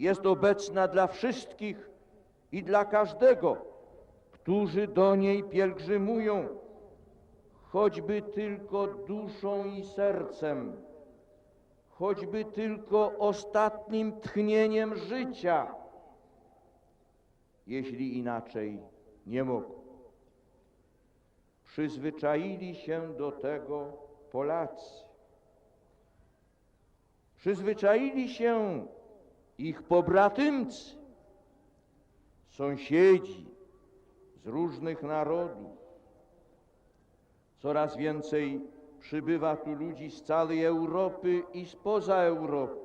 jest obecna dla wszystkich i dla każdego, którzy do niej pielgrzymują, choćby tylko duszą i sercem, choćby tylko ostatnim tchnieniem życia, jeśli inaczej nie mogą. Przyzwyczaili się do tego Polacy. Przyzwyczaili się ich pobratymcy, sąsiedzi z różnych narodów. Coraz więcej przybywa tu ludzi z całej Europy i spoza Europy.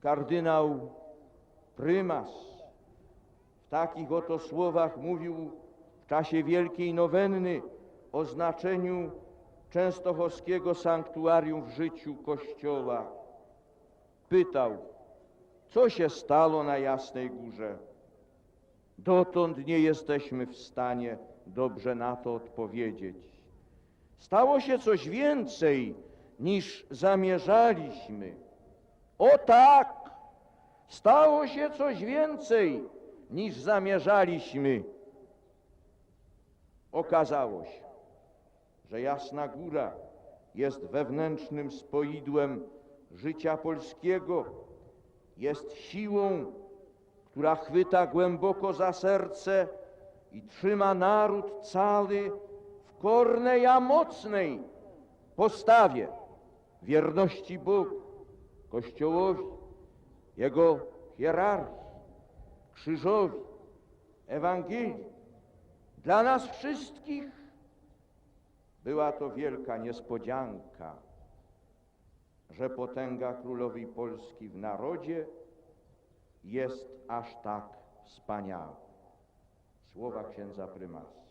Kardynał prymas w takich oto słowach mówił w czasie Wielkiej Nowenny o znaczeniu częstochowskiego sanktuarium w życiu Kościoła. Pytał, co się stało na Jasnej Górze? Dotąd nie jesteśmy w stanie dobrze na to odpowiedzieć. Stało się coś więcej niż zamierzaliśmy. O tak, stało się coś więcej niż zamierzaliśmy. Okazało się, że Jasna Góra jest wewnętrznym spoidłem życia polskiego, jest siłą, która chwyta głęboko za serce i trzyma naród cały w kornej, a mocnej postawie wierności Bogu, Kościołowi, Jego hierarchii, krzyżowi, Ewangelii. Dla nas wszystkich była to wielka niespodzianka, że potęga królowej Polski w narodzie jest aż tak wspaniała. Słowa księdza prymasa.